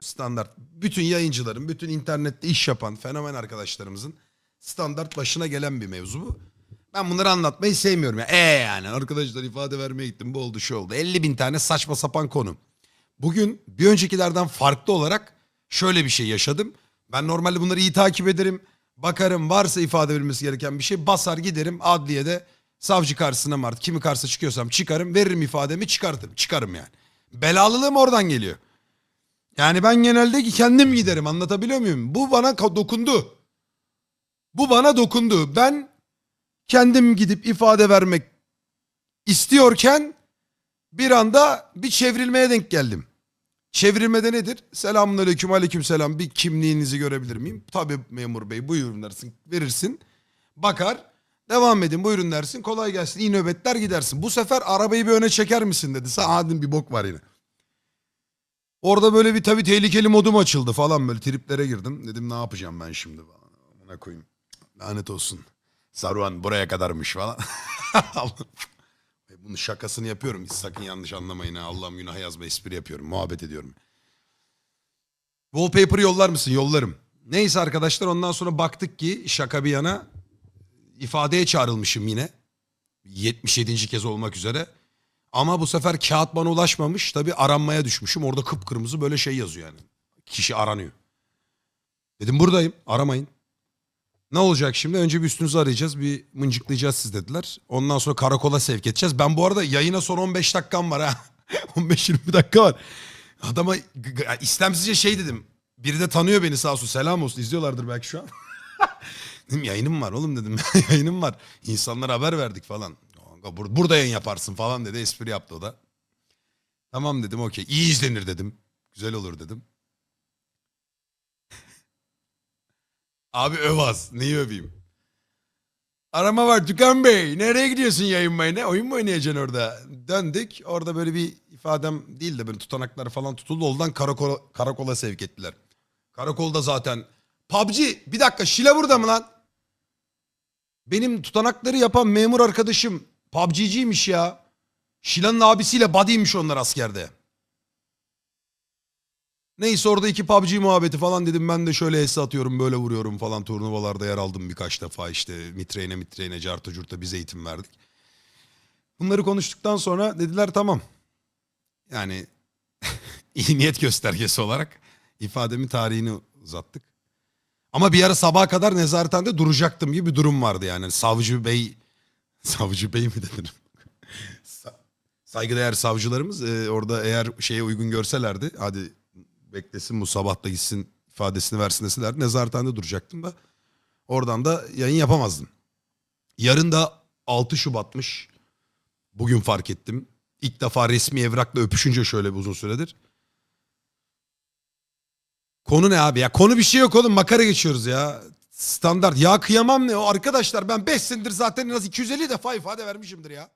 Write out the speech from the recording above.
Standart. Bütün yayıncıların, bütün internette iş yapan fenomen arkadaşlarımızın standart başına gelen bir mevzu bu. Ben bunları anlatmayı sevmiyorum. ya. E yani arkadaşlar ifade vermeye gittim bu oldu şu oldu. 50 bin tane saçma sapan konu. Bugün bir öncekilerden farklı olarak şöyle bir şey yaşadım. Ben normalde bunları iyi takip ederim. Bakarım varsa ifade verilmesi gereken bir şey basar giderim adliyede savcı karşısına mı kimi karşısına çıkıyorsam çıkarım veririm ifademi çıkartırım çıkarım yani. Belalılığım oradan geliyor. Yani ben genelde kendim giderim anlatabiliyor muyum? Bu bana dokundu. Bu bana dokundu. Ben kendim gidip ifade vermek istiyorken bir anda bir çevrilmeye denk geldim. Çevrilmede nedir? Selamun aleyküm aleyküm selam bir kimliğinizi görebilir miyim? Tabii memur bey buyurun dersin verirsin. Bakar devam edin buyurun dersin kolay gelsin iyi nöbetler gidersin. Bu sefer arabayı bir öne çeker misin dedi. Sağ bir bok var yine. Orada böyle bir tabii tehlikeli modum açıldı falan böyle triplere girdim. Dedim ne yapacağım ben şimdi falan. Amına koyayım. Lanet olsun. Saruhan buraya kadarmış falan. Bunun şakasını yapıyorum. Hiç sakın yanlış anlamayın. Allah'ım günah yazma espri yapıyorum. Muhabbet ediyorum. Wallpaper yollar mısın? Yollarım. Neyse arkadaşlar ondan sonra baktık ki şaka bir yana ifadeye çağrılmışım yine. 77. kez olmak üzere. Ama bu sefer kağıt bana ulaşmamış. Tabii aranmaya düşmüşüm. Orada kıpkırmızı böyle şey yazıyor yani. Kişi aranıyor. Dedim buradayım. Aramayın. Ne olacak şimdi? Önce bir üstünüzü arayacağız. Bir mıncıklayacağız siz dediler. Ondan sonra karakola sevk edeceğiz. Ben bu arada yayına son 15 dakikam var ha. 15-20 dakika var. Adama istemsizce şey dedim. Biri de tanıyor beni sağ olsun. Selam olsun. İzliyorlardır belki şu an. dedim yayınım var oğlum dedim. yayınım var. İnsanlara haber verdik falan. Kanka bur- burada yayın yaparsın falan dedi. Espri yaptı o da. Tamam dedim okey. İyi izlenir dedim. Güzel olur dedim. Abi öv az. Neyi öveyim? Arama var Tükan Bey. Nereye gidiyorsun yayınmaya? Ne oyun mu oynayacaksın orada? Döndük. Orada böyle bir ifadem değil de böyle tutanaklar falan tutuldu. Oradan karakola, karakola sevk ettiler. Karakolda zaten. PUBG bir dakika Şile burada mı lan? Benim tutanakları yapan memur arkadaşım PUBG'ciymiş ya. Şilan'ın abisiyle buddy'ymiş onlar askerde. Neyse orada iki PUBG muhabbeti falan dedim ben de şöyle es atıyorum böyle vuruyorum falan turnuvalarda yer aldım birkaç defa işte mitreyne mitreyne carta curta biz eğitim verdik. Bunları konuştuktan sonra dediler tamam. Yani iyi niyet göstergesi olarak ifademin tarihini uzattık. Ama bir ara sabaha kadar nezarethanede duracaktım gibi bir durum vardı yani. Savcı bey, savcı bey mi dedim? Sa- Saygıdeğer savcılarımız e, orada eğer şeye uygun görselerdi hadi beklesin bu sabah da gitsin ifadesini versin deseler nezarethanede duracaktım da oradan da yayın yapamazdım. Yarın da 6 Şubat'mış. Bugün fark ettim. İlk defa resmi evrakla öpüşünce şöyle bir uzun süredir. Konu ne abi ya? Konu bir şey yok oğlum. Makara geçiyoruz ya. Standart. Ya kıyamam ne o? Arkadaşlar ben 5 senedir zaten en az 250 defa ifade vermişimdir ya.